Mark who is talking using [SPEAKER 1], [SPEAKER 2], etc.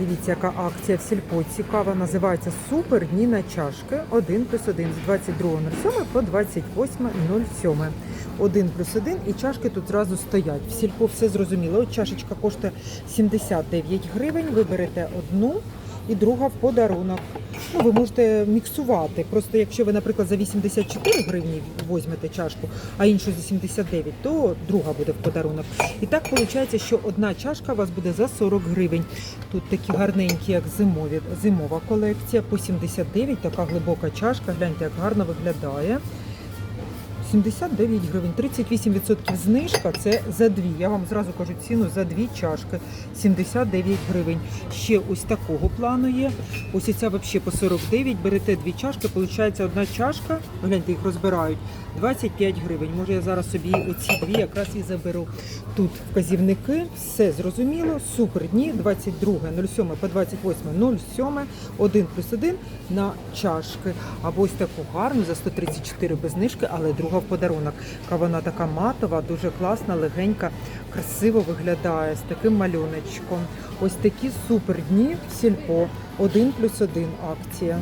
[SPEAKER 1] Дивіться, яка акція в сільпо цікава. Називається Супер дні на чашки 1 плюс 1 з 22.07 по 28.07. 1 плюс 1 і чашки тут зразу стоять. В сільпо все зрозуміло. От чашечка коштує 79 гривень. Ви берете одну і друга в подарунок. Ну, ви можете міксувати. Просто якщо ви, наприклад, за 84 гривні візьмете чашку, а іншу за 79, то друга буде в подарунок. І так виходить, що одна чашка у вас буде за 40 гривень. Тут такі гарненькі, як зимові, зимова колекція по 79, така глибока чашка. Гляньте, як гарно виглядає. 79 гривень, 38% знижка це за дві. Я вам зразу кажу ціну за дві чашки. 79 гривень. Ще ось такого плану є. Ось ця взагалі по 49. Берете дві чашки, виходить одна чашка. Гляньте, їх розбирають. 25 гривень. Може я зараз собі оці дві якраз і заберу. Тут вказівники, все зрозуміло. Супер дні 22.07 по 28.07, 1 плюс 1 на чашки. Або ось таку гарну за 134 без знижки, але друга в подарунок. Вона така матова, дуже класна, легенька, красиво виглядає з таким малюночком. Ось такі супер дні в сільпо. 1 плюс 1 акція.